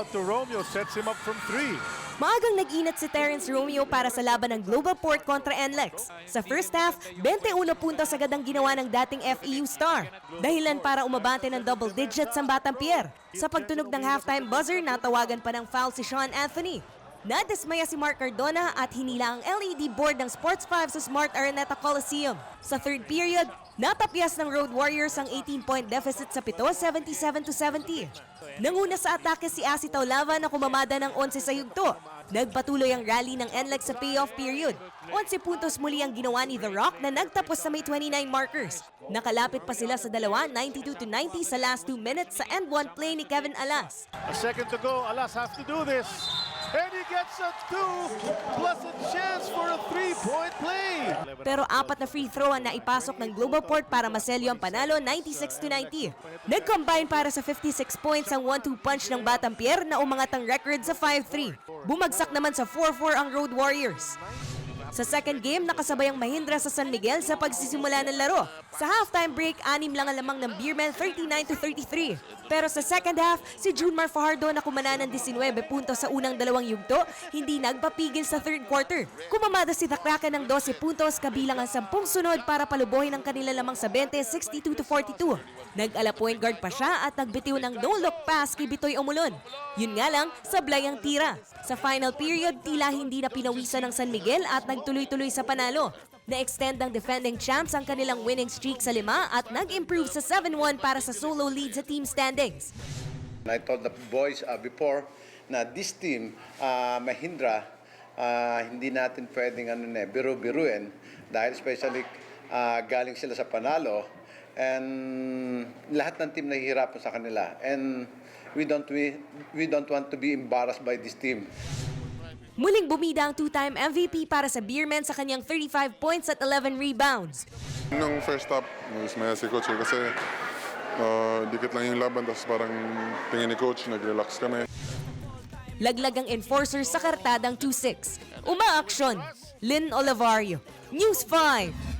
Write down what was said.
out to Romeo, sets him up from three. Maagang nag-inat si Terence Romeo para sa laban ng Global Port kontra NLEX. Sa first half, 21 puntos agad ang ginawa ng dating FEU star. Dahilan para umabante ng double digits ang Batang Pierre. Sa pagtunog ng halftime buzzer, natawagan pa ng foul si Sean Anthony. Nadismaya si Mark Cardona at hinila ang LED board ng Sports 5 sa Smart Araneta Coliseum. Sa third period, natapyas ng Road Warriors ang 18-point deficit sa pito, 77 to 70. Nanguna sa atake si Asi Taulava na kumamada ng 11 sa yugto. Nagpatuloy ang rally ng NLEX sa payoff period. 11 puntos muli ang ginawa ni The Rock na nagtapos sa may 29 markers. Nakalapit pa sila sa dalawa, 92 to 90 sa last 2 minutes sa end 1 play ni Kevin Alas. A second to go. Alas have to do this. And he gets a two, plus a chance for a three-point play. Pero apat na free throw ang naipasok ng Global Port para maselyo ang panalo 96 to 90. Nag-combine para sa 56 points ang 1-2 punch ng Batang Pierre na umangat ang record sa 5-3. Bumagsak naman sa 4-4 ang Road Warriors. Sa second game, nakasabay ang Mahindra sa San Miguel sa pagsisimula ng laro. Sa halftime break, anim lang ang lamang ng Beermen 39 to 33. Pero sa second half, si Junmar Fajardo na kumana ng 19 puntos sa unang dalawang yugto, hindi nagpapigil sa third quarter. Kumamada si Takrakan ng 12 puntos kabilang ang 10 sunod para palubuhin ang kanila lamang sa 20, 62 to 42. Nag-ala point guard pa siya at nagbitiw ng no-look pass kay Bitoy Omulon. Yun nga lang, sablay ang tira. Sa final period, tila hindi na pinawisan ng San Miguel at nagtuloy-tuloy sa panalo. Na-extend ng defending champs ang kanilang winning streak sa lima at nag-improve sa 7-1 para sa solo lead sa team standings. I told the boys uh, before na this team, uh, Mahindra, uh, hindi natin pwedeng ano na, biru-biruin dahil especially uh, galing sila sa panalo and lahat ng team nahihirapan sa kanila and we don't we, we don't want to be embarrassed by this team. Muling bumida ang two-time MVP para sa Beermen sa kanyang 35 points at 11 rebounds. Nung first stop, nasmaya si coach eh, kasi uh, dikit lang yung laban tapos parang tingin ni coach, nag-relax kami. Laglag ang enforcer sa kartadang 2-6. Umaaksyon, Lynn Olivario, News 5.